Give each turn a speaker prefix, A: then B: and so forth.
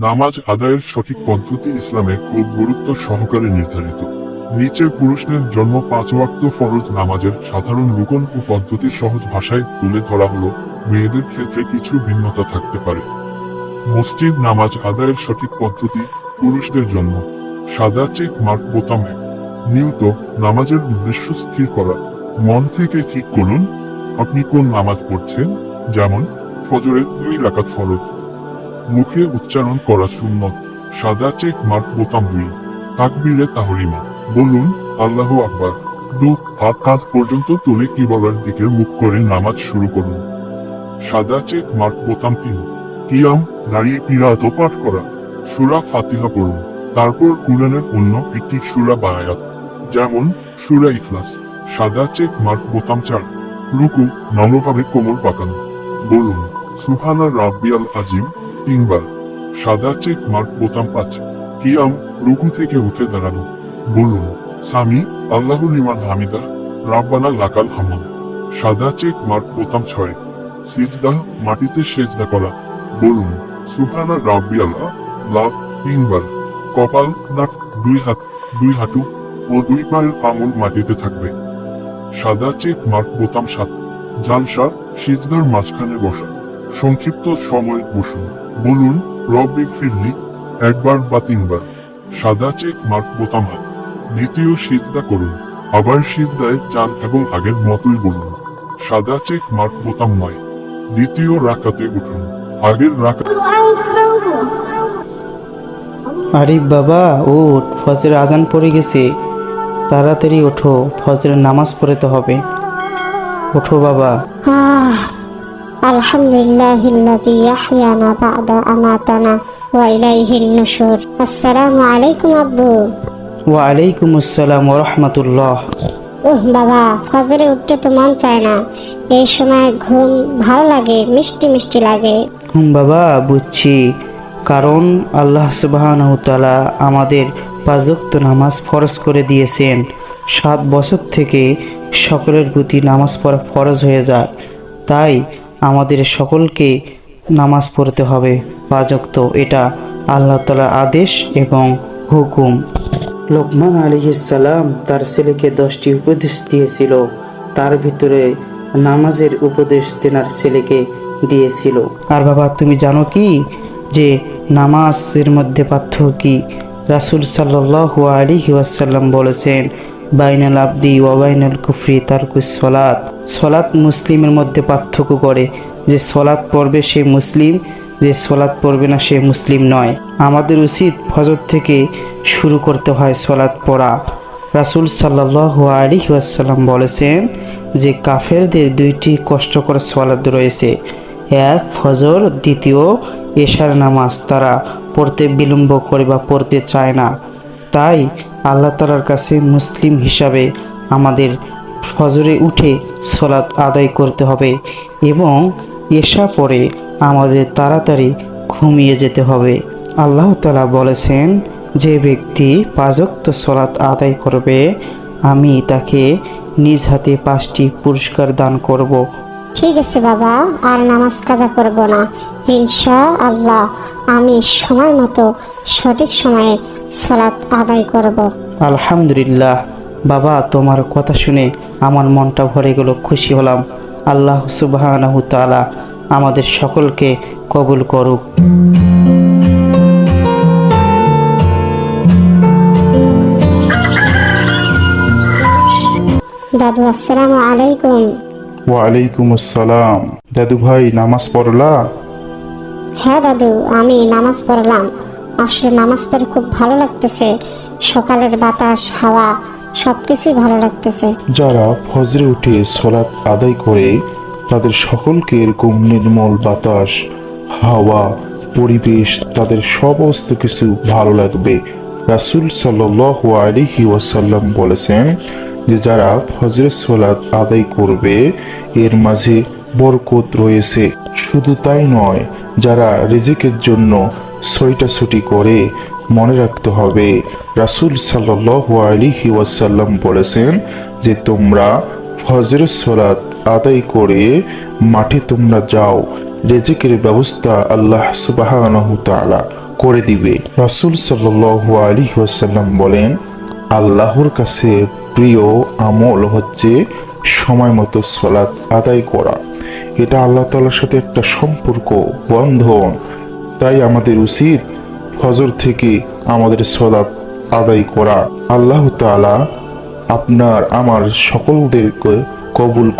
A: নামাজ আদায়ের সঠিক পদ্ধতি ইসলামে খুব গুরুত্ব সহকারে নির্ধারিত। নিচে পুরুষদের জন্ম পাঁচ ওয়াক্ত ফরজ নামাজের সাধারণ রুকন ও পদ্ধতি সহজ ভাষায় তুলে ধরা হলো। মেয়েদের ক্ষেত্রে কিছু ভিন্নতা থাকতে পারে। মসজিদ নামাজ আদায়ের সঠিক পদ্ধতি পুরুষদের জন্য। সাদা চেক মার্ক বোতামে। নিয়ত নামাজের উদ্দেশ্য স্থির করা। মন থেকে ঠিক করুন, আপনি কোন নামাজ পড়ছেন? যেমন, ফজরের দুই রাকাত ফরজ। মুখে উচ্চারণ করা সুন্নত। সাদা চেক মার্ক বোতাম দুই। তাকবীরে তাহরিমা। বলুন, আল্লাহ আকবার। দু হাত কাঁধ পর্যন্ত তুলে কিবলার দিকে মুখ করে নামাজ শুরু করুন। সাদা চেক মার্ক বোতাম তিন। কিয়াম, দাঁড়িয়ে কিরাত পাঠ করা। সুরা ফাতিহা পড়ুন। তারপর কুরআনের অন্য একটি সুরা বায়াত। যেমন, সুরা ইখলাস। সাদা চেক মার্ক বোতাম চার। রুকু নম্রভাবে কোমর পাকানো। বলুন সুহানা রাব্বিয়াল আজিম। তিনবার। সাদা চেক মার্ক বোতাম পাঁচ কিয়াম রুকু থেকে উঠে দাঁড়ানো বলুন সামি আল্লাহ লিমান হামিদা রাব্বানা লাকাল হামদ। সাদা চেক মার্ক বোতাম ছয় সিজদা, মাটিতে সেজদা করা। বলুন সুবহানা রাব্বিয়াল লাভ তিনবার। কপাল, নাক, দুই হাত, দুই হাঁটু ও দুই পায়ের আঙুল মাটিতে থাকবে। সাদা চেক মার্ক বোতাম সাত। জালসা, সিজদার মাঝখানে বসা। সংক্ষিপ্ত সময় বসুন। বলুন রব্বিক ফিরলি একবার বা তিনবার। সাদা চেক মার্ক বোতাম দ্বিতীয় সিজদা করুন। আবার সিজদায় চান এবং আগের মতোই বলুন। সাদা চেক মার্ক বোতাম নয়। দ্বিতীয় রাকাতে উঠুন। আগের রাকা
B: আরিফ বাবা ওঠ। ফজরের আজান পড়ে গেছে। তাড়াতাড়ি ওঠো। ফজরের নামাজ পড়তে হবে। ওঠো বাবা।
C: আলহামদুলিল্লাহিল্লাযী ইয়াহইয়ানা বা'দা আমাতানা ওয়া ইলাইহিন নুশুর। আসসালামু আলাইকুম আব্বু। ওয়া
B: আলাইকুম আসসালাম ওয়া রাহমাতুল্লাহ।
C: ওহ বাবা ফজরে উঠতে তো মন চায় না। এই সময় ঘুম ভালো লাগে মিষ্টি মিষ্টি লাগে।
B: হুম বাবা বুঝছি। কারণ আল্লাহ সুবাহানহতালা আমাদের পাঁচক্ত নামাজ ফরজ করে দিয়েছেন। সাত বছর থেকে সকলের প্রতি নামাজ পড়া ফরজ হয়ে যায়। তাই আমাদের সকলকে নামাজ পড়তে হবে। পাঁচক্ত এটা আল্লাহ তালার আদেশ এবং হুকুম। লোকমান আলিহিসাল্লাম তার ছেলেকে দশটি উপদেশ দিয়েছিল। তার ভিতরে নামাজের উপদেশ তেনার ছেলেকে দিয়েছিল। আর বাবা, তুমি জানো কি? যে নামাজের মধ্যে পার্থক্য কি? রাসুল সাল্লাহ আলী ওয়াসাল্লাম বলেছেন, বাইনাল আবদি ওয়াবাইনাল কুফরি তারকুস সলাত। সলাত মুসলিমের মধ্যে পার্থক্য করে যে সলাৎ পড়বে সে মুসলিম, যে সলাৎ পড়বে না সে মুসলিম নয়। আমাদের উচিত ফজর থেকে শুরু করতে হয় সলাৎ পড়া। রাসুল সাল্লাহ আলী ওয়াসাল্লাম বলেছেন যে কাফেরদের দুইটি কষ্টকর সলাদ রয়েছে। এক, ফজর, দ্বিতীয়, এশার নামাজ। তারা পড়তে বিলম্ব করে বা পড়তে চায় না। তাই আল্লাহ তালার কাছে মুসলিম হিসাবে আমাদের ফজরে উঠে সলাৎ আদায় করতে হবে এবং এসা পরে আমাদের তাড়াতাড়ি ঘুমিয়ে যেতে হবে। আল্লাহ তালা বলেছেন যে ব্যক্তি পাঁচক্ত সলাৎ আদায় করবে আমি তাকে নিজ হাতে পাঁচটি পুরস্কার দান করব।
C: ঠিক আছে বাবা আর নামাজ কাজা করব না। ইনশা আল্লাহ আমি সময় মতো সঠিক সময়ে সলাৎ আদায় করব।
B: আলহামদুলিল্লাহ। বাবা তোমার কথা শুনে আমার মনটা ভরে গেল খুশি হলাম। আল্লাহ সুবাহ তাআলা আমাদের সকলকে কবুল করুক।
C: দাদু আসসালামু আলাইকুম।
D: ওয়ালাইকুম আসসালাম। দাদু ভাই নামাজ পড়লা?
C: হ্যাঁ দাদু আমি নামাজ পড়লাম। আসলে নামাজ পড়ে খুব ভালো লাগতেছে। সকালের বাতাস হাওয়া সবকিছুই ভালো লাগতেছে।
D: যারা ফজরে উঠে সলাৎ আদায় করে, তাদের সকলকে এরকম নির্মল বাতাস, হাওয়া, পরিবেশ, তাদের সমস্ত কিছু ভালো লাগবে। রাসুল সাল্লাহ আলিহি ওয়াসাল্লাম বলেছেন যে, যারা ফজরের সলাৎ আদায় করবে, এর মাঝে বরকত রয়েছে। শুধু তাই নয়, যারা রিজিকের জন্য ছইটাছুটি করে মনে রাখতে হবে। রাসুল সাল্লাহ আলিহি ওয়াসাল্লাম বলেছেন যে, তোমরা ফজরের সলাৎ আদায় করে মাঠে তোমরা যাও। রেজেকের ব্যবস্থা আল্লাহ সুবাহ করে দিবে। রাসুল সাল্লাহ আলী ওয়াসাল্লাম বলেন, আল্লাহর কাছে প্রিয় আমল হচ্ছে সময় মতো সলাৎ আদায় করা। এটা আল্লাহ তালার সাথে একটা সম্পর্ক, বন্ধন। তাই আমাদের উচিত ফজর থেকে আমাদের সদাত আদায় করা। আল্লাহ তাআলা আপনার আমার সকলদেরকে কবুল